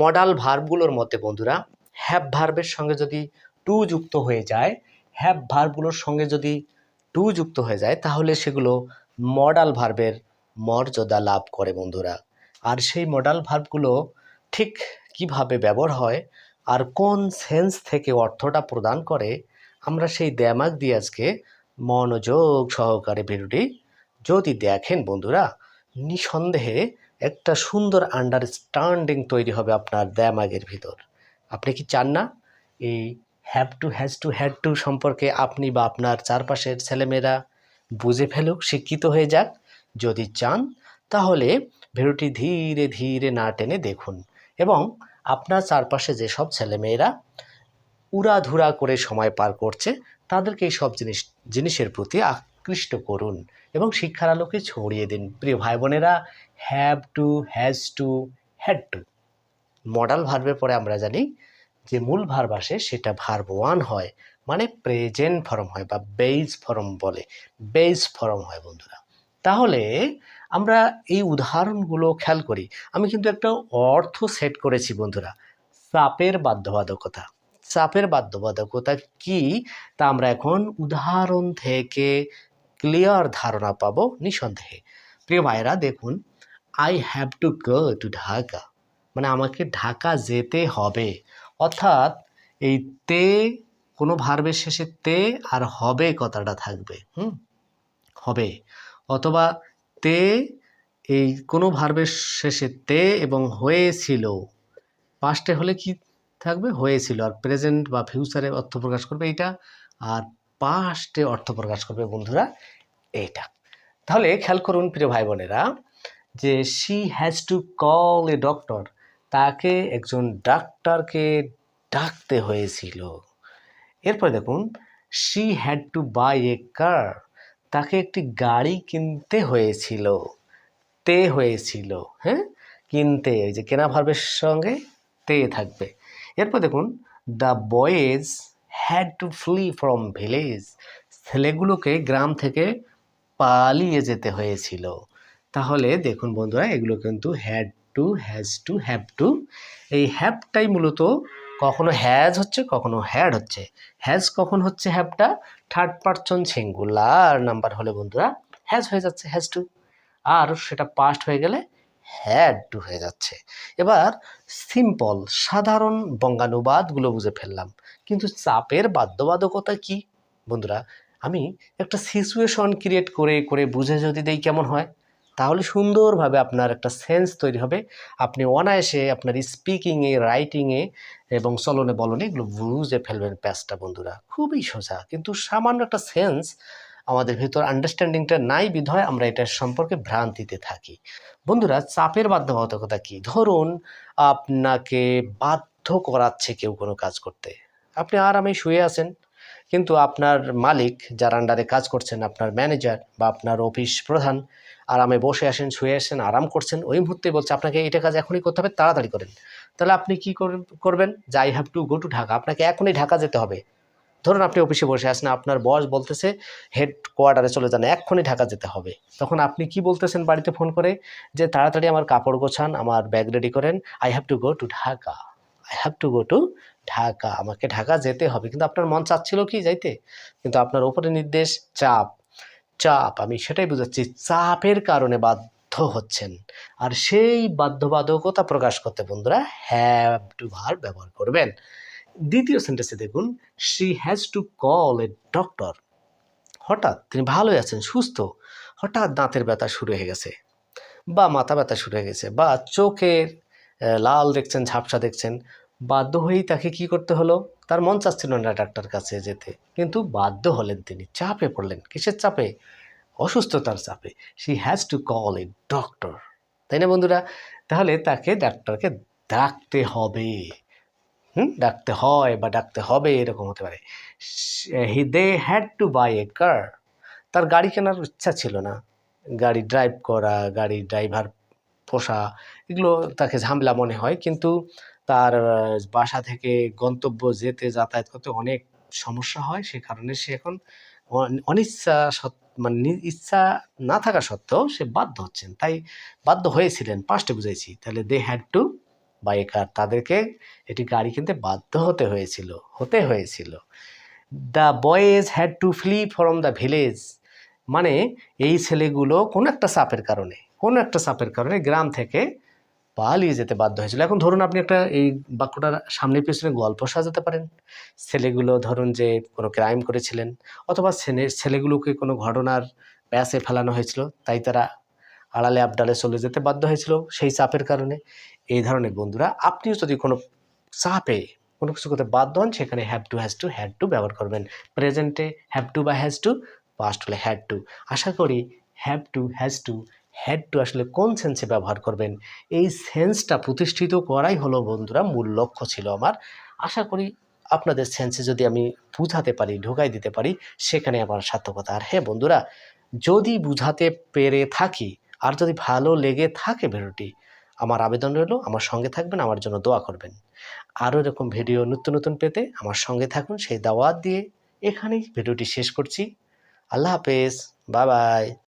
Modal ভার্বগুলোর মধ্যে, বন্ধুরা have ভার্বের সঙ্গে যদি টু যুক্ত হয়ে যায় হ্যাভ ভার্বগুলোর সঙ্গে যদি টু যুক্ত হয়ে যায়, তাহলে সেগুলো মডাল ভার্বের মর্যাদা লাভ করে, বন্ধুরা। আর সেই মডাল ভার্বগুলো ঠিক কীভাবে ব্যবহার হয় আর কোন সেন্স থেকে অর্থটা প্রদান করে, আমরা সেই দ্যামাক দিয়ে আজকে মনোযোগ সহকারে ভিডিওটি যদি দেখেন, বন্ধুরা, নিঃসন্দেহে একটা সুন্দর আন্ডারস্ট্যান্ডিং তৈরি হবে আপনার দ্যামাগের ভিতর। আপনি কি চান না? এই have to has to had to সম্পর্কে আপনি বা আপনার চারপাশের ছেলেমেয়েরা বুঝে ফেলুক, শিক্ষিত হয়ে যাক। যদি চান, তাহলে ভিডিওটি ধীরে ধীরে না টেনে দেখুন এবং আপনার চারপাশে যেসব ছেলেমেয়েরা উড়াধুরা করে সময় পার করছে, তাদেরকে এই সব জিনিস, জিনিসের প্রতি আকৃষ্ট করুন এবং শিক্ষার আলোকে ছড়িয়ে দিন। প্রিয় ভাই বোনেরা have to has to had to modal ভার্বের পরে আমরা জানি যে মূল ভার্ব আসে সেটা ভার্ব ওয়ান হয় মানে প্রেজেন্ট ফর্ম হয় বা বেইজ ফর্ম বলে। বেইজ ফর্ম হয় বন্ধুরা। তাহলে আমরা এই উদাহরণগুলো খেয়াল করি। আমি কিন্তু একটা অর্থ সেট করেছি বন্ধুরা। চাপের বাধ্যবাধকতা। চাপের বাধ্যবাধকতা কি? তা আমরা এখন উদাহরণ থেকে ক্লিয়ার ধারণা পাবো নিঃসন্দেহে। প্রিয় ভাইরা দেখুন I have to go to Dhaka মানে আমাকে ঢাকা যেতে হবে। অর্থাৎ এই তে, কোনো ভার্বের শেষে তে আর হবে কথাটা থাকবে। হুম? হবে। অথবা তে, এই কোনো ভার্বের শেষে তে এবং হয়েছিল। পাস্টে হলে কি থাকবে? হয়েছিল। আর প্রেজেন্ট বা ফিউচারে অর্থ প্রকাশ করবে এইটা। আর পাস্টে অর্থ প্রকাশ করবে, বন্ধুরা, এইটা। তাহলে খেয়াল করুন, প্রিয় ভাই বোনেরা যে she has to call a doctor তাকে একজন ডাক্তারকে ডাকতে হয়েছিল। এরপর দেখুন she had to buy a car তাকে একটি গাড়ি কিনতে হয়েছিল। তে হয়েছিল হ্যাঁ? কিনতে, এই যে কেনা ভার্বের সঙ্গে তে থাকবে। এরপর দেখুন the boys had to flee from village ছেলেগুলোকে গ্রাম থেকে পালিয়ে যেতে হয়েছিল। তাহলে দেখুন বন্ধুরা, এগুলো কিন্তু had to has to have to এই হ্যাভটাই মূলত কখনো হ্যাজ হচ্ছে, কখনো হ্যাড হচ্ছে। হ্যাজ কখন হচ্ছে হ্যাভটা থার্ড পারসন সিঙ্গুলার নাম্বার হলে বন্ধুরা হ্যাজ হয়ে যাচ্ছে হ্যাজ টু আর সেটা পাস্ট হয়ে গেলে হ্যাড টু হয়ে যাচ্ছে। এবার সিম্পল, সাধারণ বঙ্গানুবাদগুলো বুঝে ফেললাম। কিন্তু চাপের বাধ্যবাধকতা কি? বন্ধুরা, আমি একটা সিচুয়েশন ক্রিয়েট করে করে বুঝে যদি দেই কেমন হয়, তাহলে সুন্দরভাবে আপনার একটা সেন্স তৈরি হবে। আপনি অনায়াসে আপনার স্পিকিংয়ে রাইটিংয়ে এবং চলনে বলনে এগুলো বুঝে ফেলবেন প্যাচটা বন্ধুরা। খুবই সোজা, কিন্তু সামান্য একটা সেন্স আমাদের ভিতর আন্ডারস্ট্যান্ডিংটা নাই বিধয় আমরা এটার সম্পর্কে ভ্রান্তিতে থাকি। বন্ধুরা, চাপের বাধ্যবাধকতা কি? ধরুন, আপনাকে বাধ্য করাচ্ছে কেউ কোনো কাজ করতে। আপনি আরামে শুয়ে আছেন, কিন্তু আপনার মালিক যার আন্ডারে কাজ করছেন, আপনার ম্যানেজার বা আপনার অফিস প্রধান আরামে বসে আসেন, শুয়ে আসেন, আরাম করছেন, ওই মুহূর্তে বলছে, আপনাকে এটা কাজ এখনই করতে হবে, তাড়াতাড়ি করেন। তাহলে আপনি কি করবেন? যে I have to go to Dhaka আপনাকে এখনই ঢাকা যেতে হবে। ধরুন আপনি অফিসে বসে আছেন, আপনার বস বলতেছে হেড কোয়ার্টারে চলে যান, এক্ষুনি ঢাকা যেতে হবে। তখন আপনি কি বলতেছেন বাড়িতে ফোন করে? যে, তাড়াতাড়ি আমার কাপড় গোছান, আমার ব্যাগ রেডি করেন। I have to go to Dhaka I have to go to Dhaka আমাকে ঢাকা যেতে হবে। কিন্তু আপনার মন চাচ্ছিল কি যাইতে? কিন্তু আপনার ওপরে নির্দেশ, চাপ চাপ। আমি সেটাই বুঝাচ্ছি, চাপের কারণে বাধ্য হচ্ছেন। আর সেই বাধ্যবাধকতা প্রকাশ করতে বন্ধুরা হ্যাভ টু ভার ব্যবহার করবেন। দ্বিতীয় সেন্টেন্সে দেখুন she has to call a doctor হঠাৎ তিনি ভালোই আছেন, সুস্থ। হঠাৎ দাঁতের ব্যথা শুরু হয়ে গেছে, বা মাথা ব্যথা শুরু হয়ে গেছে, বা চোখের লাল দেখছেন, ঝাপসা দেখছেন। বাধ্য হয়েই তাকে কি করতে হলো? তার মন চাচ্ছিল না ডাক্তার কাছে যেতে, কিন্তু বাধ্য হলেন তিনি। চাপে পড়লেন। কিসের চাপে? অসুস্থতার চাপে। She has to call a doctor তাই না বন্ধুরা? তাহলে তাকে ডাক্তারকে ডাকতে হবে। হুম, ডাকতে হয় বা ডাকতে হবে, এরকম হতে পারে। He, they had to buy a car. তার গাড়ি কেনার ইচ্ছা ছিল না। গাড়ি ড্রাইভ করা, গাড়ি ড্রাইভার পোষা, এগুলো তাকে ঝামেলা মনে হয়। কিন্তু তার বাসা থেকে গন্তব্য যেতে যাতায়াত করতে অনেক সমস্যা হয়। সে কারণে সে এখন অনিচ্ছা মানে ইচ্ছা না থাকা সত্ত্বেও সে বাধ্য হচ্ছেন। তাই বাধ্য হয়েছিলেন পাঁচটা বুঝাইছি। তাহলে দে হ্যাড টু বাইকার তাদেরকে এটি গাড়ি কিনতে বাধ্য হতে হয়েছিল হতে হয়েছিল। The boys had to flee from the village মানে এই ছেলেগুলো কোনো একটা সাপের কারণে, কোনো একটা সাপের কারণে গ্রাম থেকে পালিয়ে যেতে বাধ্য হয়েছিল। এখন ধরুন আপনি একটা এই বাক্যটার সামনে পিছনে গল্প সাজাতে পারেন। ছেলেগুলো ধরুন যে কোনো ক্রাইম করেছিলেন, অথবা ছেলে, ছেলেগুলোকে কোনো ঘটনার প্যাসে ফেলানো হয়েছিল, তাই তারা আড়ালে আবডালে চলে যেতে বাধ্য হয়েছিল সেই চাপের কারণে। এই ধরনের বন্ধুরা, আপনিও যদি কোনো চাপে কোনো কিছু করতে বাধ্য হন, সেখানে have to has to had to ব্যবহার করবেন। প্রেজেন্টে হ্যাভ টু বা হ্যাজ টু পাস্ট হলে হ্যাড টু আশা করি have to has to had to আসলে কোন সেন্সে ব্যবহার করবেন? এই সেন্সটা প্রতিষ্ঠিত করাই হলো বন্ধুরা মূল লক্ষ্য ছিল আমার। আশা করি আপনাদের সেন্সে যদি আমি বুঝাতে পারি, ঢোকাই দিতে পারি, সেখানে আমার সার্থকতা। আর হ্যাঁ বন্ধুরা, যদি বুঝাতে পেরে থাকি আর যদি ভালো লেগে থাকে ভিডিওটি, আমার আবেদন রইল, আমার সঙ্গে থাকবেন, আমার জন্য দোয়া করবেন। আরও এরকম ভিডিও নতুন নতুন পেতে আমার সঙ্গে থাকুন, সেই দাওয়াত দিয়ে এখানেই ভিডিওটি শেষ করছি। আল্লাহ হাফেজ, বাই বাই।